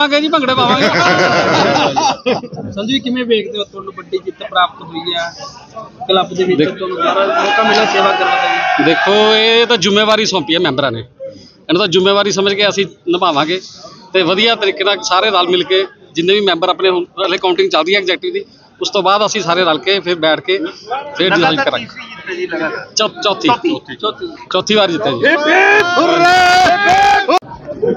ਪਾਵਾਂਗੇ ਜੀ ਭੰਗੜੇ ਪਾਵਾਂਗੇ। ਸੰਜੂ ਜੀ ਕਿਵੇਂ ਵੇਖਦੇ ਹੋ ਤੁਹਾਨੂੰ ਵੱਡੀ ਜਿੱਤ ਪ੍ਰਾਪਤ ਹੋਈ ਹੈ? ਕਲੱਬ ਦੇ ਵਿੱਚ ਦੇਖ- ਤੁਹਾਨੂੰ ਦੁਬਾਰਾ ਮੌਕਾ ਮਿਲਿਆ ਸੇਵਾ ਕਰਨ ਦਾ ਜੀ? ਦੇਖੋ ਇਹ ਤਾਂ ਜ਼ਿੰਮੇਵਾਰੀ ਸੌਂਪੀ ਹੈ ਮੈਂਬਰਾਂ ਨੇ। ਇਹਨਾਂ ਤਾਂ ਜ਼ਿੰਮੇਵਾਰੀ ਸਮਝ ਕੇ ਅਸੀਂ ਨਿਭਾਵਾਂਗੇ। ਤੇ ਵਧੀਆ ਤਰੀਕੇ ਨਾਲ ਸਾਰੇ ਰਲ ਮਿਲ ਕੇ ਜਿੰਨੇ ਵੀ ਮੈਂਬਰ ਆਪਣੇ ਹੁਣ ਹਲੇ ਕਾਊਂਟਿੰਗ ਚੱਲਦੀ ਹੈ ਐਗਜ਼ੈਕਟਿਵ ਦੀ ਉਸ ਤੋਂ ਬਾਅਦ ਅਸੀਂ ਸਾਰੇ ਰਲ ਕੇ ਫਿਰ ਬੈਠ ਕੇ ਫਿਰ ਡਿਸਾਈਡ ਕਰਾਂਗੇ। ਚੌ- ਚੌਥੀ। ਚੌਥੀ। ਚੌਥੀ। ਵਾਰ ਜਿੱਤੇ ਜੀ।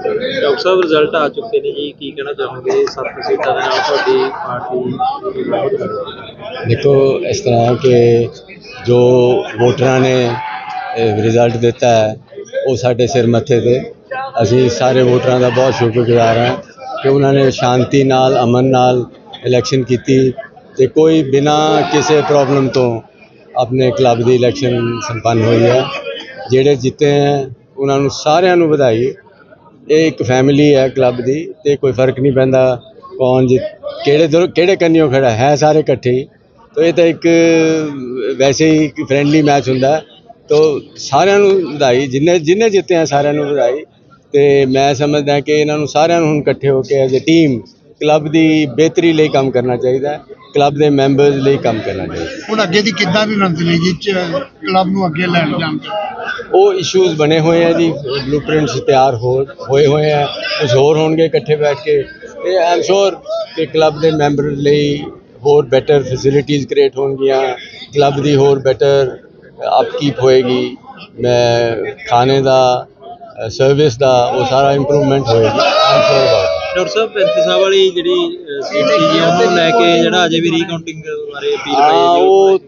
ਡਾਕਟਰ ਸਾਹਿਬ ਰਿਜ਼ਲਟ ਆ ਚੁੱਕੇ ਨੇ ਜੀ। ਕੀ ਕਹਿਣਾ ਚਾਹੋਗੇ? ਸੱਤ ਸੀਟਾਂ ਦੇ ਨਾਲ ਤੁਹਾਡੀ ਪਾਰਟੀ ਦੇਖੋ, ਇਸ ਤਰ੍ਹਾਂ ਕਿ ਜੋ ਵੋਟਰਾਂ ਨੇ ਰਿਜ਼ਲਟ ਦਿੱਤਾ ਹੈ, ਉਹ ਸਾਡੇ ਸਿਰ ਮੱਥੇ ਤੇ। ਅਸੀਂ ਸਾਰੇ ਵੋਟਰਾਂ ਦਾ ਬਹੁਤ ਸ਼ੁਕਰਗੁਜ਼ਾਰ ਹਾਂ ਕਿ ਉਹਨਾਂ ਨੇ ਸ਼ਾਂਤੀ ਨਾਲ, ਅਮਨ ਨਾਲ ਇਲੈਕਸ਼ਨ ਕੀਤੀ ਤੇ ਕੋਈ ਬਿਨਾ ਕਿਸੇ ਪ੍ਰੋਬਲਮ ਤੋਂ ਆਪਣੇ ਕਲੱਬ ਦੀ ਇਲੈਕਸ਼ਨ ਸੰਪੰਨ ਹੋਈ ਹੈ। ਜਿਹੜੇ ਜਿੱਤੇ ਹੈ, ਉਹਨਾਂ ਨੂੰ ਸਾਰਿਆਂ ਨੂੰ ਵਧਾਈ ਇਹ ਇੱਕ ਫੈਮਿਲੀ ਹੈ ਕਲੱਬ ਦੀ ਤੇ ਕੋਈ ਫ਼ਰਕ ਨਹੀਂ ਪੈਂਦਾ ਕੌਣ ਜਿ ਕਿਹੜੇ ਦਰ, ਕਿਹੜੇ ਕੰਨਿਓ ਖੜਾ ਹੈ ਸਾਰੇ ਇਕੱਠੇ ਹੀ। ਤੋ ਇਹ ਤਾਂ ਇੱਕ, ਵੈਸੇ ਹੀ ਇੱਕ ਫ੍ਰੈਂਡਲੀ ਮੈਚ ਹੁੰਦਾ। ਤੋ ਸਾਰਿਆਂ ਨੂੰ ਵਧਾਈ, ਜਿੰਨੇ ਜਿੰਨੇ ਜਿੱਤੇ ਆ ਸਾਰਿਆਂ ਨੂੰ ਵਧਾਈ। ਤੇ ਮੈਂ ਸਮਝਦਾ ਕਿ ਇਹਨਾਂ ਨੂੰ ਸਾਰਿਆਂ ਨੂੰ ਹੁਣ ਇਕੱਠੇ ਹੋ ਕੇ ਐਜ਼ ਅ ਟੀਮ ਕਲੱਬ ਦੀ ਬਿਹਤਰੀ ਲਈ ਕੰਮ ਕਰਨਾ ਚਾਹੀਦਾ ਹੈ ਕਲੱਬ ਦੇ ਮੈਂਬਰਸ ਲਈ ਕੰਮ ਕਰਨਾ ਚਾਹੀਦਾ ਹੈ। ਹੁਣ ਅੱਗੇ ਦੀ ਕਿੱਦਾਂ ਦੀ ਰਣਨੀਤੀ ਚ ਕਲੱਬ ਨੂੰ ਅੱਗੇ ਲੈਣ ਜਾਣ ਦੀ ਉਹ ਇਸ਼ੂਜ਼ ਬਣੇ ਹੋਏ ਆ ਜੀ ਬਲੂਪ੍ਰਿੰਟਸ ਤਿਆਰ ਹੋ ਹੋਏ ਹੋਏ ਆ ਕੁਝ ਹੋਰ ਹੋਣਗੇ ਇਕੱਠੇ ਬੈਠ ਕੇ। ਤੇ ਆਮ ਸ਼ੋਰ ਕਿ ਕਲੱਬ ਦੇ ਮੈਂਬਰ ਲਈ ਹੋਰ ਬੈਟਰ ਫੈਸਿਲਿਟੀਆਂ ਕ੍ਰੀਏਟ ਹੋਣਗੀਆਂ ਕਲੱਬ ਦੀ ਹੋਰ ਬੈਟਰ ਅਪਕੀਪ ਹੋਏਗੀ। ਮੈਂ ਖਾਣੇ ਦਾ ਸਰਵਿਸ ਦਾ ਉਹ ਸਾਰਾ ਇੰਪਰੂਵਮੈਂਟ ਹੋਏਗੀ ਆਮ ਸ਼ੋਰ ਅਬਾਊਟ ਡਾਕਟਰ ਸਾਹਿਬ ਪੈਂਤੀ ਸਾਹਿਬ ਵਾਲੀ ਜਿਹੜੀ ਸੀਟ ਸੀ ਜੀ ਉਹਨੂੰ ਲੈ ਕੇ ਜਿਹੜਾ ਅਜੇ ਵੀ ਰੀਕਾਊਂਟਿੰਗ ਬਾਰੇ ਅਪੀਲ ਹਾਂ ਪਈ ਹੈ ਜੀ ਉਹ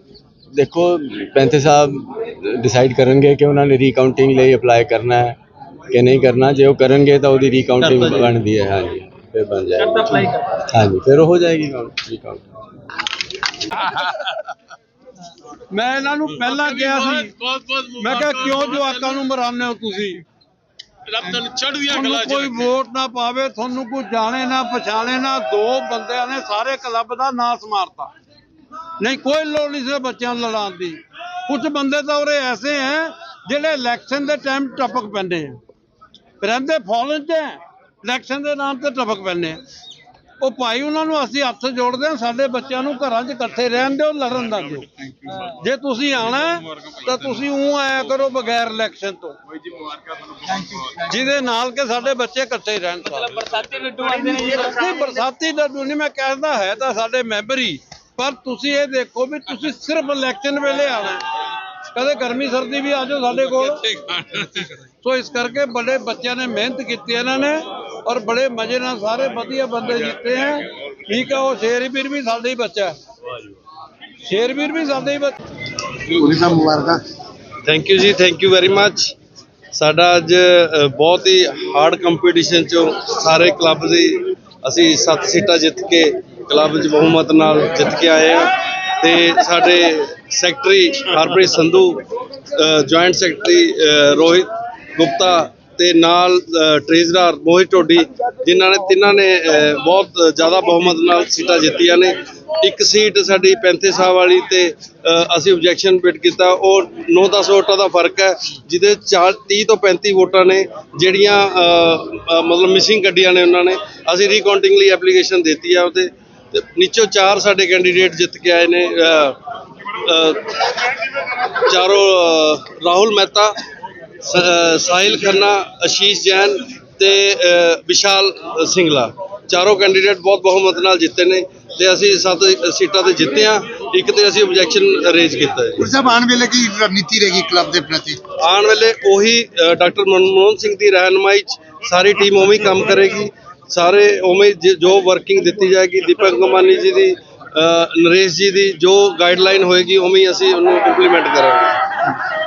ਦੇਖੋ ਪੈਂਤੇ ਸਾਹਿਬ ਡਿਸਾਈਡ ਕਰਨਗੇ ਕਿ ਉਹਨਾਂ ਨੇ ਰੀਕਾਊਂਟਿੰਗ ਲਈ ਅਪਲਾਈ ਕਰਨਾ ਹੈ ਕਿ ਨਹੀਂ ਕਰਨਾ। ਜੇ ਉਹ ਕਰਨਗੇ ਤਾਂ ਉਹਦੀ ਰੀਕਾਊਂਟਿੰਗ। ਬਣਦੀ ਹੈ ਹਾਂਜੀ। ਫਿਰ ਬਣ ਕਰਦਾ ਜਾਏਗੀ ਹਾਂਜੀ ਫਿਰ ਹੋ ਜਾਏਗੀ ਰੀਕਾਊਂਟ ਮੈਂ ਇਹਨਾਂ ਨੂੰ ਪਹਿਲਾਂ ਕਿਹਾ ਸੀ। ਮੈਂ ਕਿਹਾ ਕਿਉਂ ਜਵਾਕਾਂ ਨੂੰ ਮਰਾਉਂਦੇ ਹੋ ਤੁਸੀਂ? ਤੁਹਾਨੂੰ ਕੋਈ ਵੋਟ ਨਾ ਪਾਵੇ ਤੁਹਾਨੂੰ ਕੋਈ ਜਾਣੇ ਨਾ ਪਛਾਣੇ ਨਾ ਦੋ ਬੰਦਿਆਂ ਨੇ ਸਾਰੇ ਕਲੱਬ ਦਾ ਨਾਸ ਮਾਰਤਾ। ਨਹੀਂ ਕੋਈ ਲੋੜ ਨਹੀਂ ਸੀ ਬੱਚਿਆਂ ਨੂੰ ਲੜਾਉਣ ਦੀ। ਕੁਝ ਬੰਦੇ ਤਾਂ ਉਰੇ ਐਸੇ ਹੈ ਜਿਹੜੇ ਇਲੈਕਸ਼ਨ ਦੇ ਟਾਈਮ ਟਪਕ ਪੈਂਦੇ ਆ। ਰਹਿੰਦੇ ਚ ਹੈ ਇਲੈਕਸ਼ਨ ਦੇ ਨਾਮ ਤੇ ਟਪਕ ਪੈਂਦੇ ਆ। ਉਹ ਭਾਈ ਉਹਨਾਂ ਨੂੰ ਅਸੀਂ ਹੱਥ ਜੋੜਦੇ ਹਾਂ ਸਾਡੇ ਬੱਚਿਆਂ ਨੂੰ ਘਰਾਂ 'ਚ ਇਕੱਠੇ ਰਹਿਣ ਦਿਓ ਲੜਨ ਦਾ ਦਿਓ। ਜੇ ਤੁਸੀਂ ਆਣਾ ਤਾਂ ਤੁਸੀਂ ਉਹ ਆਇਆ ਕਰੋ ਬਗੈਰ ਇਲੈਕਸ਼ਨ ਤੋਂ। ਜਿਹਦੇ ਨਾਲ ਕਿ ਸਾਡੇ ਬੱਚੇ ਇਕੱਠੇ ਰਹਿਣ ਸਾਰੇ। ਬਰਸਾਤੀ ਲੱਡੂ ਆਉਂਦੇ ਨੇ ਨਹੀਂ ਬਰਸਾਤੀ ਲੱਡੂ ਨਹੀਂ ਮੈਂ ਕਹਿੰਦਾ ਹੈ ਤਾਂ ਸਾਡੇ ਮੈਂਬਰ ਹੀ ਪਰ ਤੁਸੀਂ ਇਹ ਦੇਖੋ ਵੀ ਤੁਸੀਂ ਸਿਰਫ ਇਲੈਕਸ਼ਨ ਵੇਲੇ ਆਣਾ। ਕਦੇ ਗਰਮੀ ਸਰਦੀ ਵੀ ਆ ਜਾਓ ਸਾਡੇ ਕੋਲ। ਸੋ ਇਸ ਕਰਕੇ ਬੜੇ ਬੱਚਿਆਂ ਨੇ ਮਿਹਨਤ ਕੀਤੀ ਇਹਨਾਂ ਨੇ। ਔਰ ਬੜੇ ਮਜ਼ੇ ਨਾਲ ਸਾਰੇ ਵਧੀਆ ਬੰਦੇ ਜਿੱਤੇ ਹੈ ਠੀਕ ਹੈ ਉਹ ਸ਼ੇਰਵੀਰ ਵੀ ਸਾਡੇ ਹੀ ਬੱਚਾ। ਸ਼ੇਰਵੀਰ ਵੀ ਸਾਡੇ ਹੀ ਬੱਚਾ। ਉਹਦੀ ਤਾਂ ਮੁਬਾਰਕਾਂ। Thank you ji thank you very much ਸਾਡਾ ਅੱਜ ਬਹੁਤ ਹੀ ਹਾਰਡ ਕੰਪੀਟੀਸ਼ਨ ਚੋਂ ਸਾਰੇ ਕਲੱਬ ਦੀ ਅਸੀਂ 7 ਸੀਟਾਂ ਜਿੱਤ ਕੇ ਕਲੱਬ 'ਚ ਬਹੁਮਤ ਨਾਲ ਜਿੱਤ ਕੇ ਆਏ ਹਾਂ। ਤੇ ਸਾਡੇ secretary Harpreet Sandhu joint secretary Rohit Gupta ਤੇ ਨਾਲ ਟ੍ਰੇਜ਼ਰਰ ਮੋਹਿਤ ਟੋਡੀ ਜਿਨ੍ਹਾਂ ਨੇ ਤਿੰਨਾਂ ਨੇ ਬਹੁਤ ਜ਼ਿਆਦਾ ਬਹੁਮਤ ਨਾਲ ਸੀਟਾਂ ਜਿੱਤੀਆਂ ਨੇ। ਇੱਕ ਸੀਟ ਸਾਡੀ ਪੈਂਥੇ ਸਾਹਿਬ ਵਾਲੀ ਤੇ ਅਸੀਂ ਆਬਜੈਕਸ਼ਨ ਪਿਟ ਕੀਤਾ। ਉਹ 9-10 ਵੋਟਾਂ ਦਾ ਫ਼ਰਕ ਹੈ, ਜਿਹਦੇ 40 30 ਤੋਂ 35 ਵੋਟਾਂ ਨੇ, ਜਿਹੜੀਆਂ ਮਤਲਬ ਮਿਸਿੰਗ ਕੱਢੀਆਂ ਨੇ ਉਹਨਾਂ ਨੇ। ਅਸੀਂ ਰੀਕਾਊਂਟਿੰਗ ਲਈ ਐਪਲੀਕੇਸ਼ਨ ਦਿੱਤੀ ਆ ਉਹਦੇ। ਤੇ ਨੀਚੋਂ ਚਾਰ ਸਾਡੇ ਕੈਂਡੀਡੇਟ ਜਿੱਤ ਕੇ ਆਏ ਨੇ ਚਾਰੋਂ ਰਾਹੁਲ ਮਹਿਤਾ ਸਾਹਿਲ ਖੰਨਾ ਆਸ਼ੀਸ਼ ਜੈਨ ਤੇ ਵਿਸ਼ਾਲ ਸਿੰਗਲਾ। ਚਾਰੋਂ ਕੈਂਡੀਡੇਟ ਬਹੁਤ ਬਹੁਮਤ ਨਾਲ ਜਿੱਤੇ ਨੇ ਤੇ ਅਸੀਂ ਸੱਤ ਸੀਟਾਂ ਤੇ ਜਿੱਤੇ ਆ ਇੱਕ ਤੇ ਅਸੀਂ ਆਬਜੈਕਸ਼ਨ ਰੇਜ਼ ਕੀਤਾ ਹੈ। ਗੁਰੂ ਸਾਹਿਬ ਆਉਣ ਵੇਲੇ ਕੀ ਰਣਨੀਤੀ ਰਹੇਗੀ ਕਲੱਬ ਦੇ ਪ੍ਰਤੀ? ਆਉਣ ਵੇਲੇ ਉਹੀ ਡਾਕਟਰ ਮਨਮੋਹਨ ਸਿੰਘ ਦੀ ਰਹਿਨਮਾਈ 'ਚ ਸਾਰੀ ਟੀਮ ਉਵੇਂ ਕੰਮ ਕਰੇਗੀ। ਸਾਰੇ ਉਵੇਂ ਜ- ਵਰਕਿੰਗ ਦਿੱਤੀ ਜਾਏਗੀ ਦੀਪਕ ਗਮਾਨੀ ਜੀ ਦੀ ਨਰੇਸ਼ ਜੀ ਦੀ ਜੋ ਗਾਈਡਲਾਈਨ ਹੋਏਗੀ ਉਵੇਂ ਹੀ ਅਸੀਂ ਉਹਨੂੰ ਇੰਪਲੀਮੈਂਟ ਕਰਾਂਗੇ।